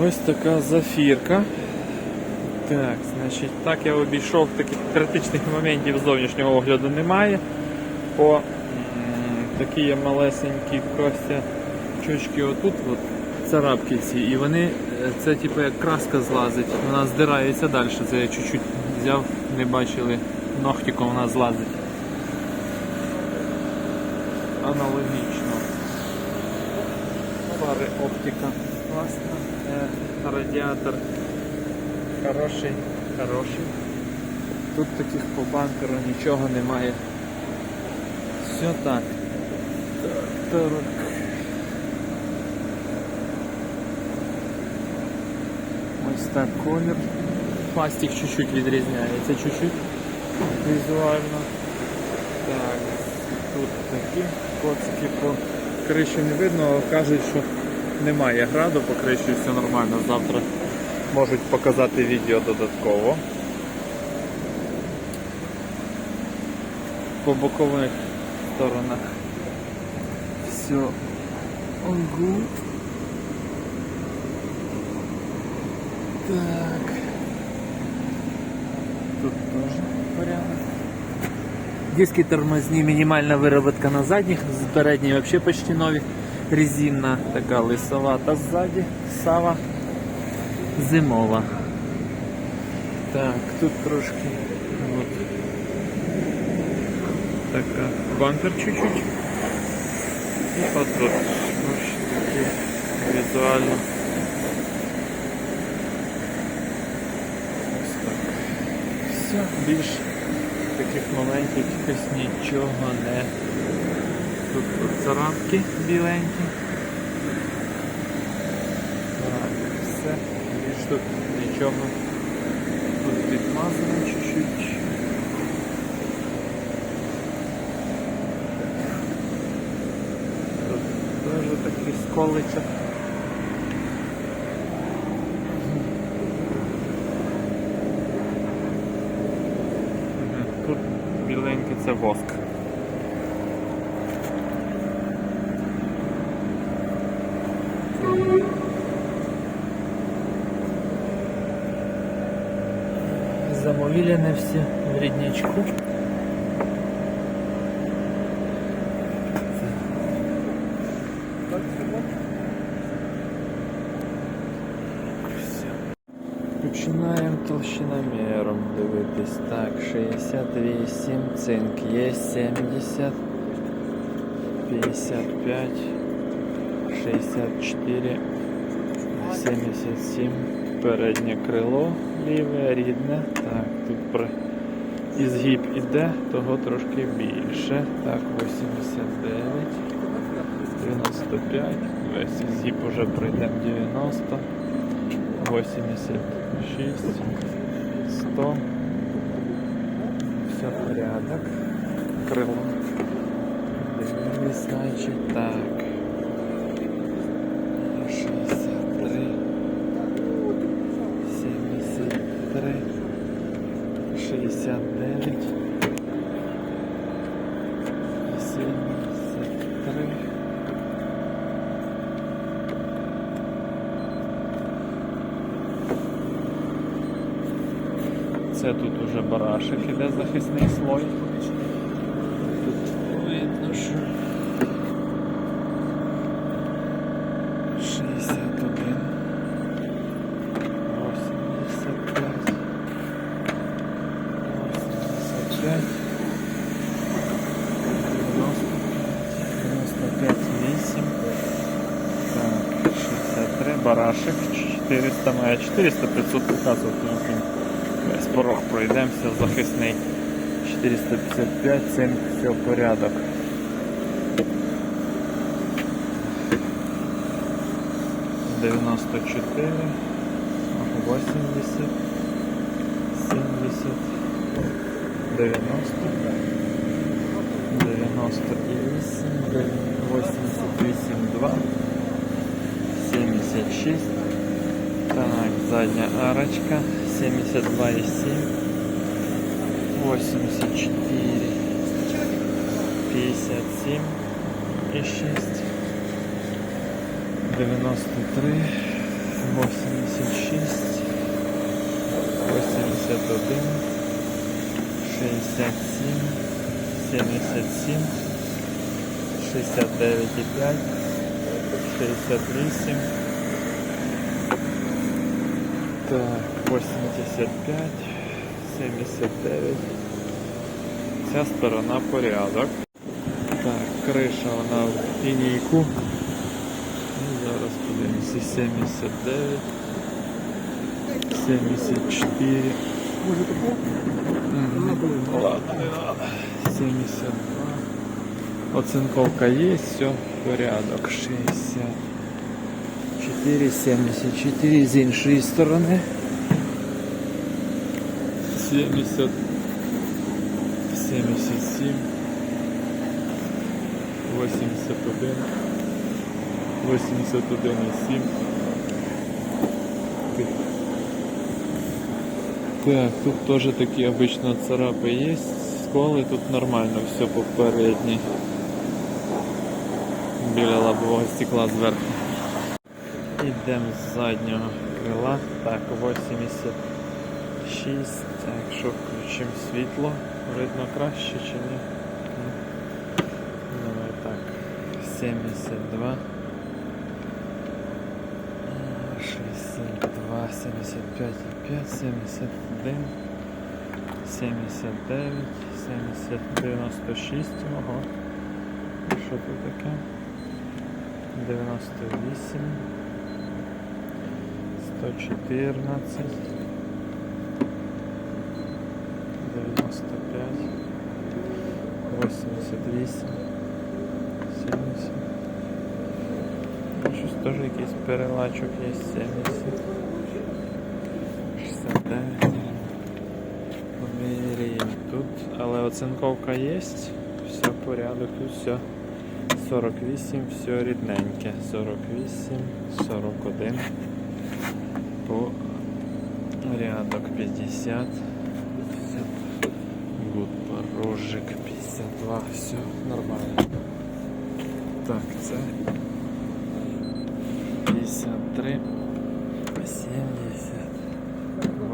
Ось така зафірка. Так, значить, так я обійшов таких критичних моментів зовнішнього огляду немає. По такі є малесенькі костячочки отут, от, царапки ці, і вони, е, це типу як краска злазить, вона здирається далі. Це я чуть-чуть взяв, не бачили, ногтиком вона злазить. Аналогічно. Фари оптика класна. Е, радіатор хороший, хороший. Тут таких по банкеру нічого немає. Все так. Так, так. Ось так колір. Пластик чуть-чуть відрізняється, чуть-чуть візуально. Так, тут такі коцики по криші не видно, але кажуть, що немає граду по криші, все нормально. Завтра можуть показати відео додатково. По бокових сторонах все good. Так. Тут теж порядок. Диски тормозні, мінімальна вироботка на задніх, з передньої взагалі почти нові. Резинна така лисовата ззаді, сава зимова. Так, тут трошки от, така бампер чуть-чуть. І от тут ось такі візуально. Ось так. Все, більш таких моментів якихось нічого не. Тут от царапки біленькі. Так, все. Більш тут нічого. Тут підмазано чуть-чуть. Тут теж такий сколичок. Тут біленький це воск. Замовили все в рідничку. Все. Починаємо толщиноміром дивитись. Так, 68, цинк є 70, 55, 64, 77, переднє крило ліве, рідне. Так, тут при ізгиб іде, того трошки більше. Так, 89, 95, весь ізгиб уже пройдемо 90. 86, 100. Все порядок. Крыло. Дивились, значить, так. 63. 73. 69. 73. Це тут уже барашек іде захисний слой. Тут видно, що 61, 85, 85, 95, 8, так, 63, барашек, 400 має. 400, 500 пройдемося, захисний 455, цим все порядок. Дев'яносто чотири, восемьдесят, сімдесят, дев'яносто, дев'яносто і вісім, восемьдесят вісім, два, сімдесят шість. Так, задня арочка 72,7 84 57 и 6 93 86, 81, 67, 77, 69,5, 68. Так, 85, 79. Ця сторона порядок. Так, криша вона в лінійку. Ну, зараз подивимося. 79, 74. Мгм. Ладно, не надо. 72. Оцинковка есть, все, порядок. 64, 74 з іншої сторони. 70, 77, 81, 81 і 7. Так, тут тоже такие обычно царапы есть, сколы тут нормально все по передней Біля лобового стекла зверху. Ідемо з заднього крила. Так, 80. 6. Якщо включимо світло, видно краще чи ні? Ну, давай так. 72. 62, 75, 5, 71, 79, 70, 96, ого. Що тут таке? 98, 114. 88, 70. Ну, Щось теж якийсь перелачок є 70. 69. Поміряємо тут, але оцинковка є. Все порядок, тут все. 48, все рідненьке. 48, 41. По рядок 50. 50. Гуд порожик 52. Все нормально. Так, це 53, 70,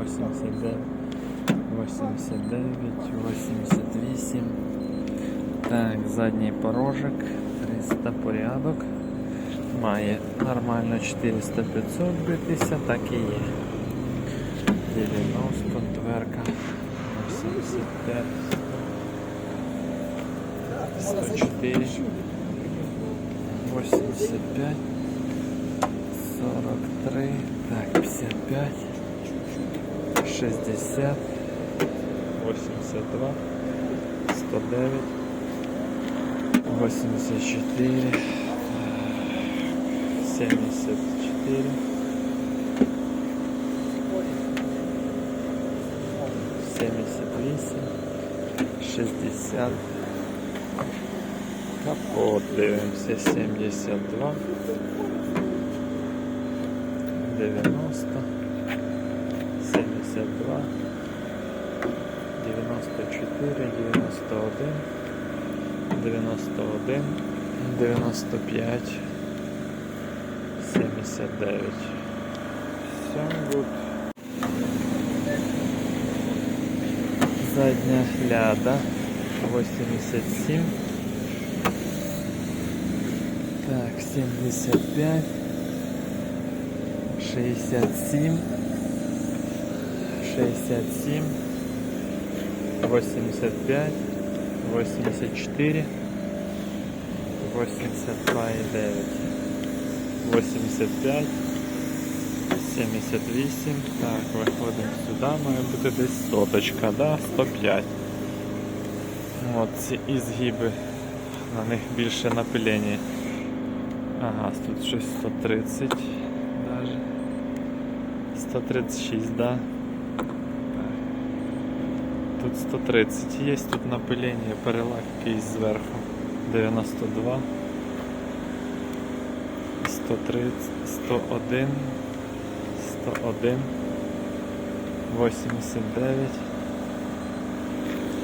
89, 89, 88. Так, задній порожок, 300 порядок. Має нормально 400-500 битися, так і є. 90, дверка, 85, 104, 85, 43, так, 55, 60, 82, 109, 84, 74, 78, 60, капот дивимося, 72, 90, 72, 94, 91, 91, 95, 79. Все good. Задня ляда. 87. Так, 75. 67. 67. 85. 84. 82,9. 85. 78. Так, виходимо сюди, має бути десь соточка, да? 105. От ці ізгиби, на них більше напилення. Ага, тут щось 130 даже. 136, да? Тут 130 є, тут напилення, перелак якийсь зверху. 92. 130, 101, 101, 89,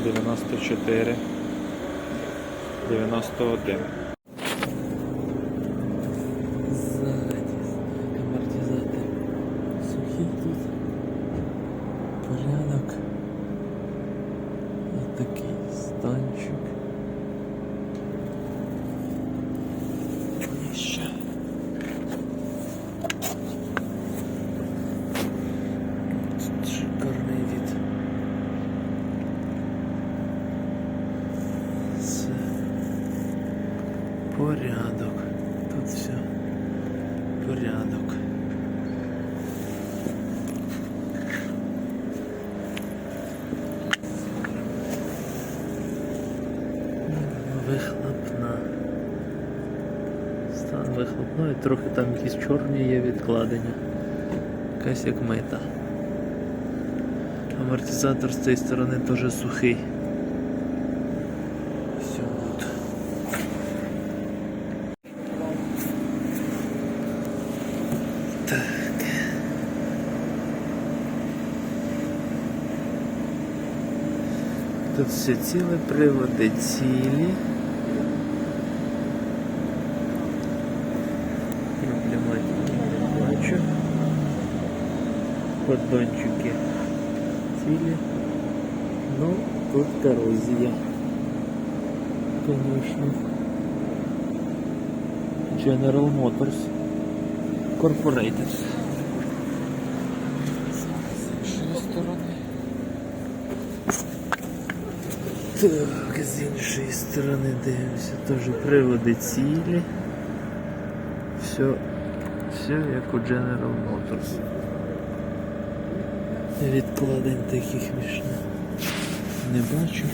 94, 91. Ззаді амортизатор. Порядок. Тут все. Порядок. Вихлопна. Стан вихлопної, трохи там якісь чорні є відкладення. Якась як мита. Амортизатор з цієї сторони теж сухий. Все. Тут все ціле, приводи цілі. Проблематики не бачу. Поддончики цілі. Ну, тут коррозия. Конечно. General Motors. Corporated. З іншої сторони. Так, з іншої сторони дивимося. Теж приводи цілі. Все, все як у General Motors. Відкладень таких між не бачу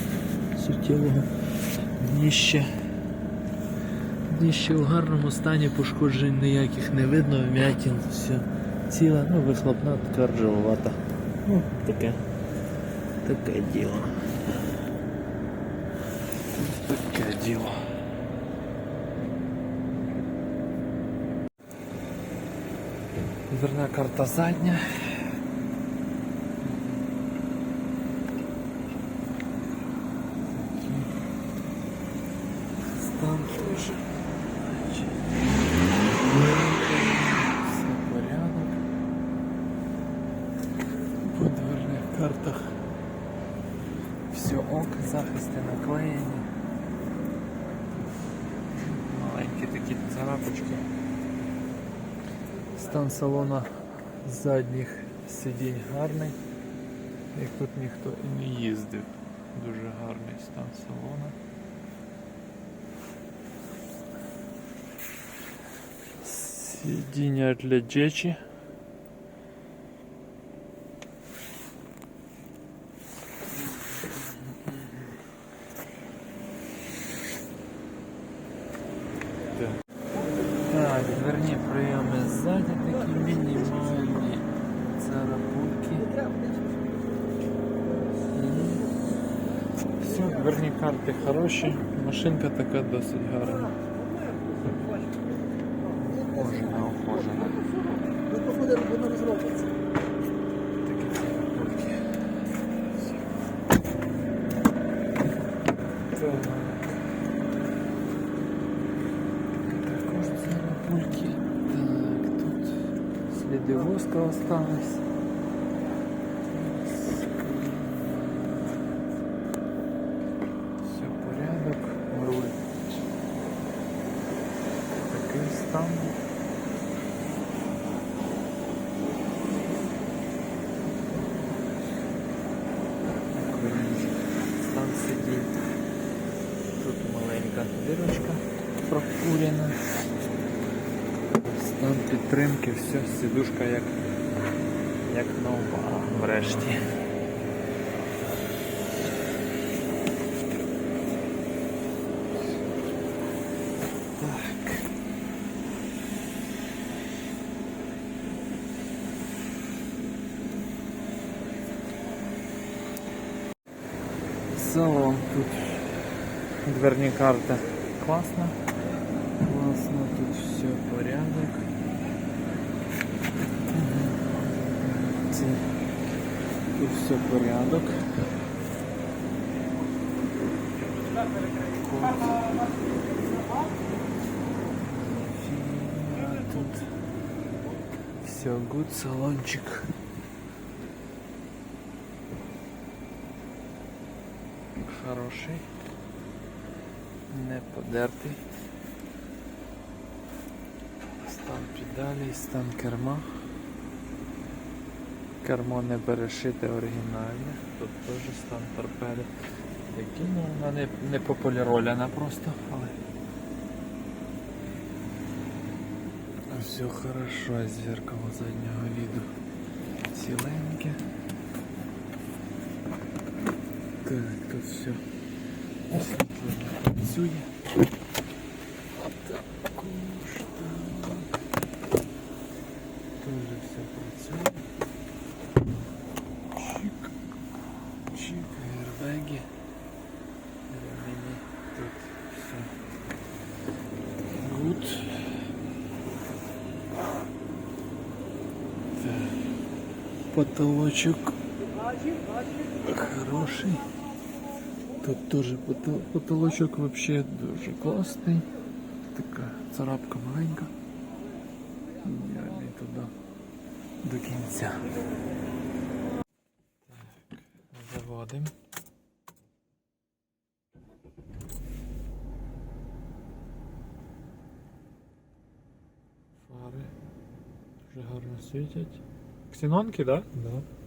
суттєвого дніща. Дніще в гарному стані, пошкоджень ніяких не видно, вмятін, все ціла, ну вихлопна така ржавувата. Ну, таке. Таке діло. Таке діло. Дверна карта задня. Стан тоже. Все порядок. По дверних картах. Все ок, захисти наклеєні. Маленькі такі царапочки. Стан салона задніх сидінь гарний. Як тут ніхто і не їздив. Дуже гарний стан салона. Сидіння для джечі. Так, дверні прийоми ззаді такі мінімальні царапульки. Все, дверні карти хороші, машинка така досить гарна. Охожена, охожена. Такі царапульки. Так. Також. Так, тут сліди воска остались. Все порядок, руль. Такий стан. Стан. Тут маленька дирочка прокурена. Стан підтримки, все, сидушка як, як нова врешті. дверні карти класно. Класно, тут все порядок. Мгм. Ці. Тут все порядок. Фігня Тут все гуд, салончик. Хороший. не подертий. Стан педалі, стан керма. Кермо не перешите оригінальне, тут теж стан торпеди. Які, ну, вона не, не пополіроляна просто, але все хорошо, зеркало заднього віду ціленьке. Так, тут все освітлене. працює. Також так. Теж все працює. Чик. Чик, гербеги. Ремені. Потолочек хороший. Тут теж потолочок вообще дуже класний. Така царапка маленька. Я не туди до кінця. Так, Заводимо. Фари дуже гарно світять. Ксенонки, так? Да? Так. Да.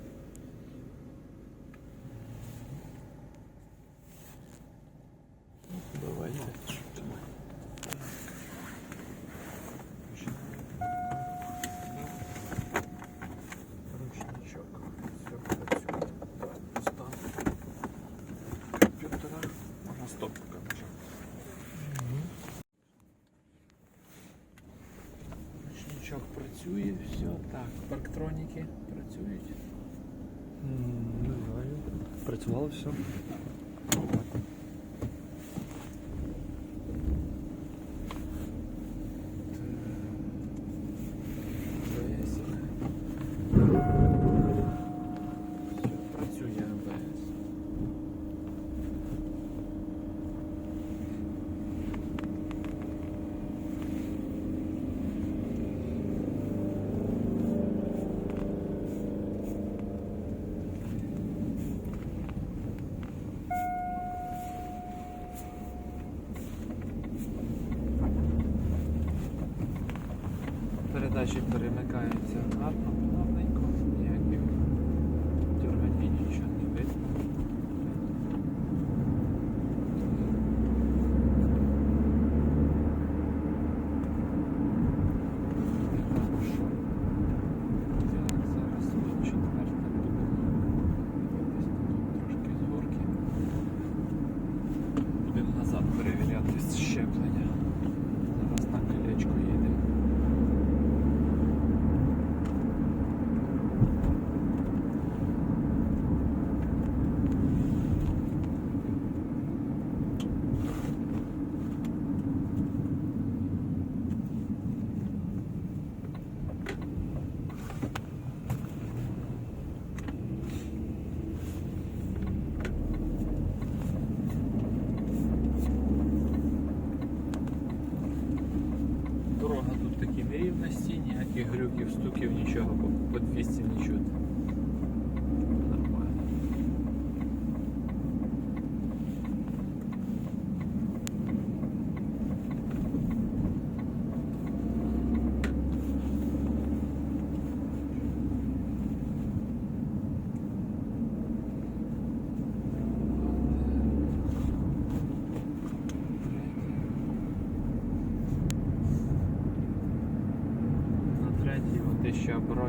спрацювало все.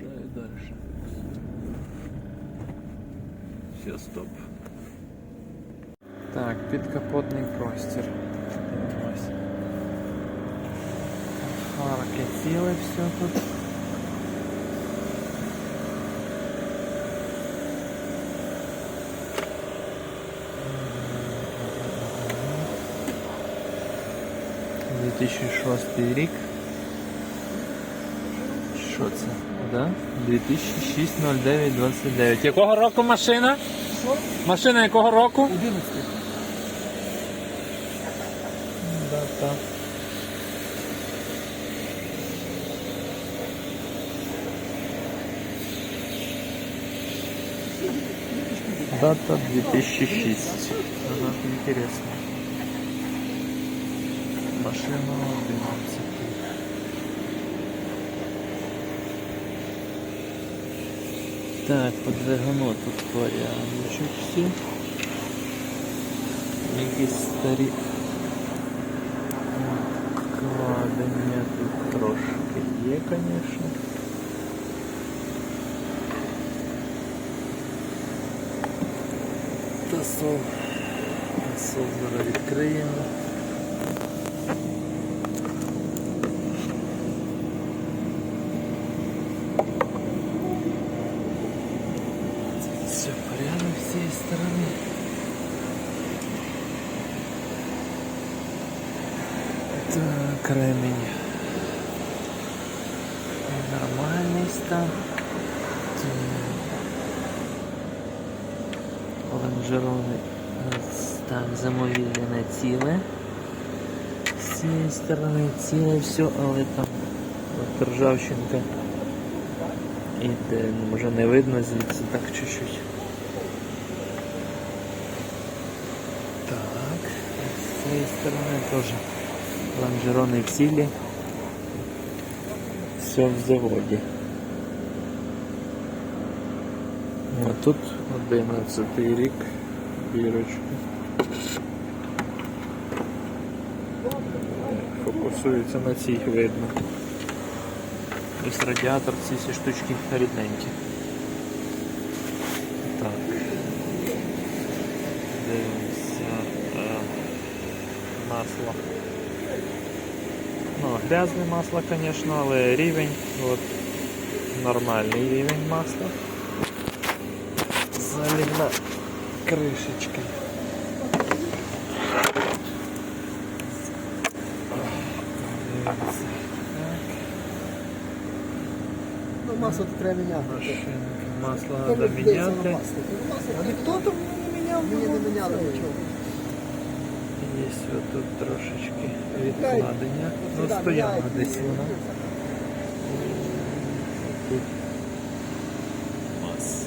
Проезжаю дальше. Сейчас стоп. Так, подкапотный простер. Дивимось. Харки все тут. Дві тисячі шостий рік. Да? 2006-09-29. Якого року машина? Машина якого року? 11. Дата. Дата 2006. Ага, интересно. Машина 11. Так, по тут порядочок всі. Якісь старі Кладення тут трошки є, звісно. Тасол. Тасол зараз відкриємо. Все порядок з цієї сторони. Так, ремень. Нормальний стан. Лонжерований стан замовільне ціле. З цієї сторони ціле все, але там ржавчинка. Іде, може не видно звідси так чуть-чуть. Так, з цієї сторони теж лонжерони цілі. Все в заводі. А тут 11 рік бірочка. Фокусується на цій видно. Ось радіатор ці всі штучки рідненькі. Так. Дивимося. Е, масло. Ну, грязне масло, звісно, але рівень, от, нормальний рівень масла. Залівна кришечка. Ну, масло тут треба міняти. Машинки, масло треба міняти. масло? Ну, масло, А ніхто там не міняв? Мені не міняли нічого. Є тут трошечки відкладення. Ну, стояла десь вона. Тут мас.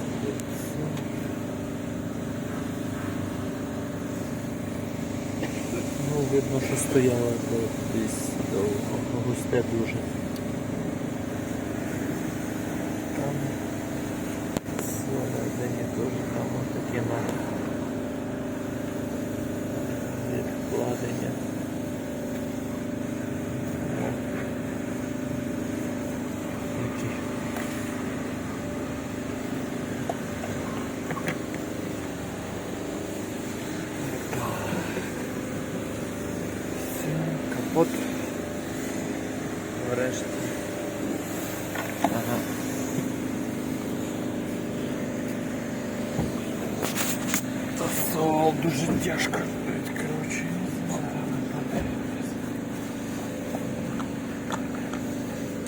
Ну, видно, що стояла десь довго, густе дуже. Там всередині теж там таке на відкладення. О. Які. Все, капот. Врешті. Ага. Тасол дуже тяжко відкручує.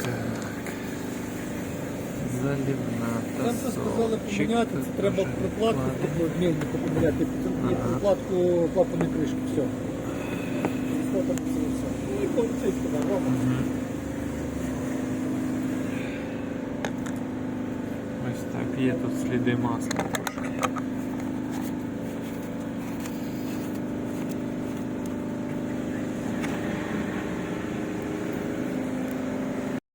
Так. Залівна Там це сказали тасолчик. поміняти, це треба Дуже прокладку відкладення. таку мільнику поміняти, і Ага. прокладку клапаної кришки, все. Що там це все? Ну і поліцейська, да, Рома. Ось так, є тут сліди масла трошки.